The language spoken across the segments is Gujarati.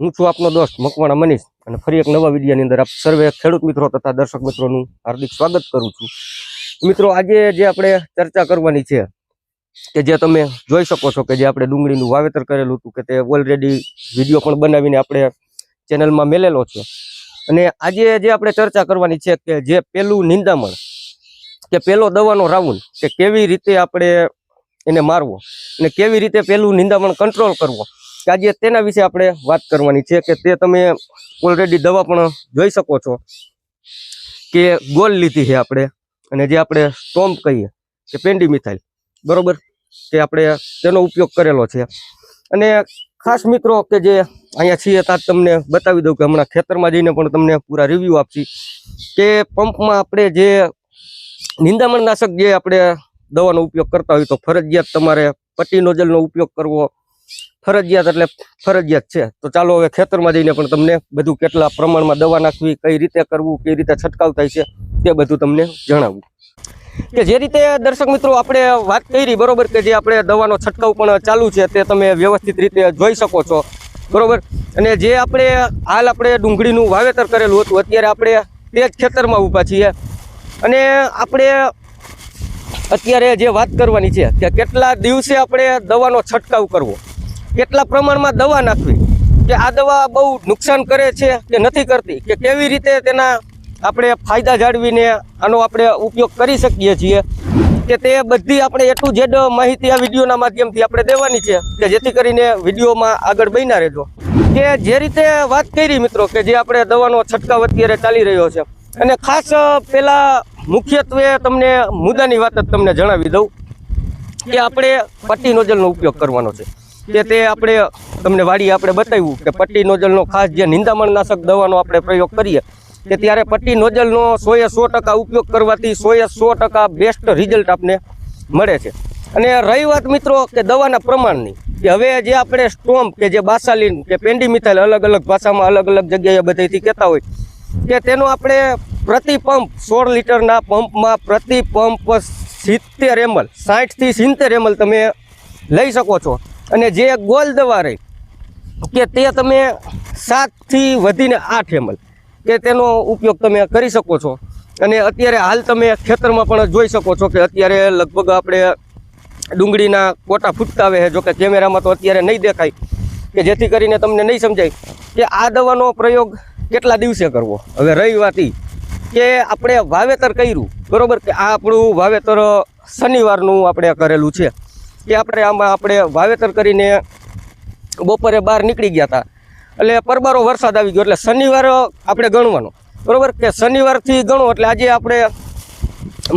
હું છું આપનો દોસ્ત મકવાણા મનીષ અને ફરી એક નવા વિડીયોની અંદર આપ સર્વે ખેડૂત મિત્રો તથા દર્શક મિત્રોનું હાર્દિક સ્વાગત કરું છું. મિત્રો, આજે જે આપણે ચર્ચા કરવાની છે કે જે તમે જોઈ શકો છો કે જે આપણે ડુંગળીનું વાવેતર કરેલું હતું કે તે ઓલરેડી વીડિયો પણ બનાવીને આપણે ચેનલમાં મેલેલો છે. અને આજે જે આપણે ચર્ચા કરવાની છે કે જે પેલું નિંદામણ કે પેલો દવાનો રાઉન્ડ કે કેવી રીતે આપણે એને મારવો અને કેવી રીતે પેલું નિંદામણ કંટ્રોલ કરવો કે આજે તેના વિશે આપણે વાત કરવાની છે કે તે તમે ઓલરેડી દવા પણ જોઈ શકો છો કે ગોલ લીધી છે આપણે. અને જે આપણે સ્ટોમ્પ કહીએ કે પેન્ડી મિથાઇલ બરોબર? કે આપણે તેનો ઉપયોગ કરેલો છે. અને ખાસ મિત્રો કે જે અહીંયા છીએ ત્યાં તમને બતાવી દઉં કે હમણાં ખેતરમાં જઈને પણ તમને પૂરા રિવ્યૂ આપશી કે પંપમાં આપણે જે નિંદામણનાશક જે આપણે દવાનો ઉપયોગ કરતા હોય તો ફરજિયાત તમારે પટ્ટી નોઝલનો ઉપયોગ કરવો ફરજિયાત એટલે ફરજિયાત છે. તો ચાલો હવે ખેતરમાં જઈને પણ તમને બધું કેટલા પ્રમાણમાં દવા નાખવી, કઈ રીતે કરવું, કઈ રીતે છંટકાવ થાય છે તે બધું તમને જણાવવું કે જે રીતે દર્શક મિત્રો આપણે વાત કરી, બરોબર, કે જે આપણે દવાનો છંટકાવ પણ ચાલુ છે તે તમે વ્યવસ્થિત રીતે જોઈ શકો છો. બરોબર? અને જે આપણે હાલ આપણે ડુંગળીનું વાવેતર કરેલું હતું, અત્યારે આપણે તે જ ખેતરમાં ઊભા છીએ. અને આપણે અત્યારે જે વાત કરવાની છે કે કેટલા દિવસે આપણે દવાનો છંટકાવ કરવો? કેટલા પ્રમાણમાં દવા નાખવી કે આ દવા બહુ નુકસાન કરે છે કે નથી કરતી, કે કેવી રીતે તેના આપણે ફાયદા જાળવીને આનો આપણે ઉપયોગ કરી શકીએ છીએ કે તે બધી આપણે એટલું જેડ માહિતી આ વિડીયોના માધ્યમથી આપણે દેવાની છે કે જેથી કરીને વિડીયોમાં આગળ બન્યા રહેજો. કે જે રીતે વાત કરી મિત્રો કે જે આપણે દવાનો છંટકાવ અત્યારે ચાલી રહ્યો છે અને ખાસ પેલા મુખ્યત્વે તમને મુદ્દાની વાત જ તમને જણાવી દઉં કે આપણે પટ્ટી નોઝલનો ઉપયોગ કરવાનો છે. કે તે આપણે તમને વાડી આપણે બતાવ્યું કે પટ્ટી નોઝલનો ખાસ જે નિંદામણ નાશક દવાનો આપણે પ્રયોગ કરીએ, કે ત્યારે પટ્ટી નોઝલનો સોએ સો ટકા ઉપયોગ કરવાથી સોએ સો ટકા બેસ્ટ રિઝલ્ટ આપને મળે છે. અને રહી વાત મિત્રો કે દવાના પ્રમાણની, કે હવે જે આપણે સ્ટોમ્પ કે જે બાસાલીન કે પેન્ડીમિથાઇલ અલગ અલગ ભાષામાં અલગ અલગ જગ્યાએ બધેથી કહેતા હોય, કે તેનો આપણે પ્રતિ પંપ સોળ લીટરના પંપમાં પ્રતિ પંપ સિત્તેર એમલ સાઠથી સિત્તેર એમલ તમે લઈ શકો છો. અને જે ગોલ દવા રહી, કે તે તમે સાતથી વધીને આઠ એમલ કે તેનો ઉપયોગ તમે કરી શકો છો. અને અત્યારે હાલ તમે ખેતરમાં પણ જોઈ શકો છો કે અત્યારે લગભગ આપણે ડુંગળીના કોટા ફૂટતા આવે છે જોકે કેમેરામાં તો અત્યારે નહીં દેખાય, કે જેથી કરીને તમને નહીં સમજાય કે આ દવાનો પ્રયોગ કેટલા દિવસે કરવો. હવે રહી કે આપણે વાવેતર કર્યું, બરાબર? કે આ આપણું વાવેતર શનિવારનું આપણે કરેલું છે. કે આપણે આમાં આપણે વાવેતર કરીને બપોરે બહાર નીકળી ગયા હતા. એટલે પરબારો વરસાદ આવી ગયો, એટલે શનિવાર આપણે ગણવાનો. બરાબર? કે શનિવારથી ગણો, એટલે આજે આપણે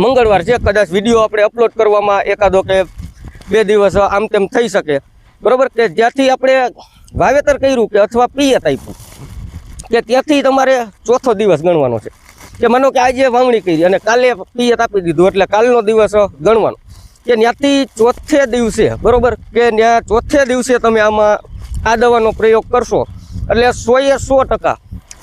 મંગળવાર છે, કદાચ વીડિયો આપણે અપલોડ કરવામાં એકાદો કે બે દિવસ આમ તેમ થઈ શકે. બરાબર? કે જ્યાંથી આપણે વાવેતર કર્યું કે અથવા પિયત આપ્યું, કે ત્યાંથી તમારે ચોથો દિવસ ગણવાનો છે. કે માનો કે આજે વાવણી કરી અને કાલે પિયત આપી દીધું, એટલે કાલનો દિવસ ગણવાનો. કે ત્યાંથી ચોથે દિવસે, બરાબર? કે ત્યાં ચોથે દિવસે તમે આમાં આ દવાનો પ્રયોગ કરશો. એટલે સોએ સો ટકા.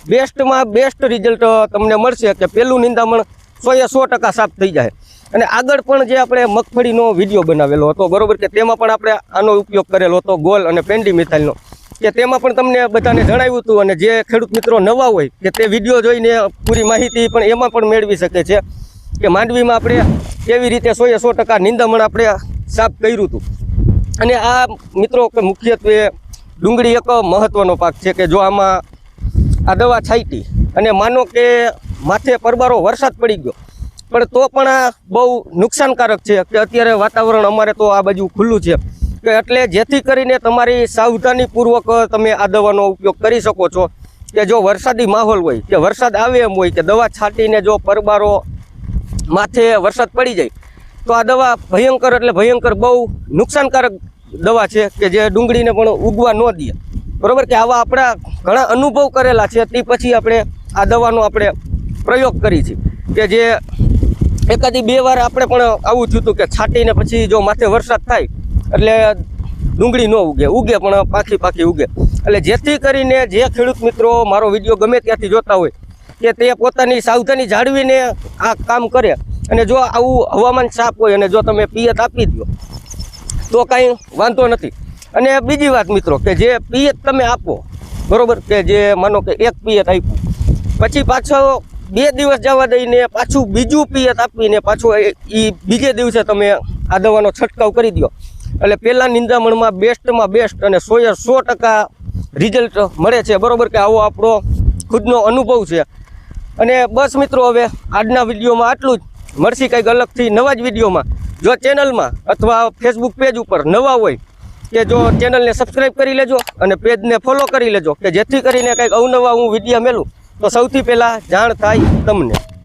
બેસ્ટમાં બેસ્ટ રિઝલ્ટ તમને મળશે કે પહેલું નિંદામણ સોએ સો ટકા સાફ થઈ જાય. અને આગળ પણ જે આપણે મગફળીનો વીડિયો બનાવેલો હતો, બરોબર? કે તેમાં પણ આપણે આનો ઉપયોગ કરેલો હતો, ગોલ અને પેન્ડી મિથાઇલનો. કે તેમાં પણ તમને બધાને જણાવ્યું હતું અને જે ખેડૂત મિત્રો નવા હોય, કે તે વીડિયો જોઈને પૂરી માહિતી પણ એમાં પણ મેળવી શકે છે. કે માંડવીમાં આપણે કેવી રીતે સોએ સો ટકા નિંદામણ આપણે સાફ કર્યું હતું. અને આ મિત્રો કે મુખ્યત્વે ડુંગળી એક મહત્વનો પાક છે કે જો આમાં આ દવા છાંટી અને માનો કે માથે પરબારો વરસાદ પડી ગયો, પણ તો પણ આ બહુ નુકસાનકારક છે કે અત્યારે વાતાવરણ અમારે તો આ બાજુ ખુલ્લું છે. કે એટલે જેથી કરીને તમારી સાવધાનીપૂર્વક તમે આ દવાનો ઉપયોગ કરી શકો છો. કે જો વરસાદી માહોલ હોય, કે વરસાદ આવે એમ હોય કે દવા છાંટીને જો પરબારો માથે વરસાદ પડી જાય. તો આ દવા ભયંકર એટલે ભયંકર બહુ નુકસાનકારક દવા છે કે જે ડુંગળીને પણ ઉગવા ન દે. બરોબર કે આવા આપણા ઘણા અનુભવ કરેલા છે, તે પછી આપણે આ દવાનો આપણે પ્રયોગ કરી છે. કે જે એકાદી બે વાર આપણે પણ આવું થયું હતું કે છાંટીને પછી જો માથે વરસાદ થાય, એટલે ડુંગળી ન ઉગે. ઉગે પણ પાખી પાકી ઉગે. એટલે જેથી કરીને જે ખેડૂત મિત્રો મારો વીડિયો ગમે ત્યાંથી જોતા હોય કે તે પોતાની સાવધાની જાળવીને આ કામ કરે. અને જો આવું હવામાન સાફ હોય અને જો તમે પિયત આપી દો, તો કાંઈ વાંધો નથી. અને બીજી વાત મિત્રો, કે જે પિયત તમે આપો, બરોબર? કે જે માનો કે એક પિયત આપ્યું. પછી પાછો બે દિવસ જવા દઈને પાછું બીજું પિયત આપીને પાછું એ બીજે દિવસે તમે આ દવાનો છંટકાવ કરી દો. એટલે પહેલાં નિંદામણમાં બેસ્ટમાં બેસ્ટ અને સોએ સો ટકા રિઝલ્ટ મળે છે. બરાબર? કે આવો આપણો ખુદનો અનુભવ છે. અને બસ મિત્રો, હવે આજના વિડીયોમાં આટલું જ. મળશે કંઈક અલગથી નવા જ વિડીયોમાં. જો ચેનલમાં અથવા ફેસબુક પેજ ઉપર નવા હોય, કે જો ચેનલને સબસ્ક્રાઈબ કરી લેજો અને પેજને ફોલો કરી લેજો, કે જેથી કરીને કંઈક અવનવા હું વિડીયા મેલું, તો સૌથી પહેલાં જાણ થાય તમને.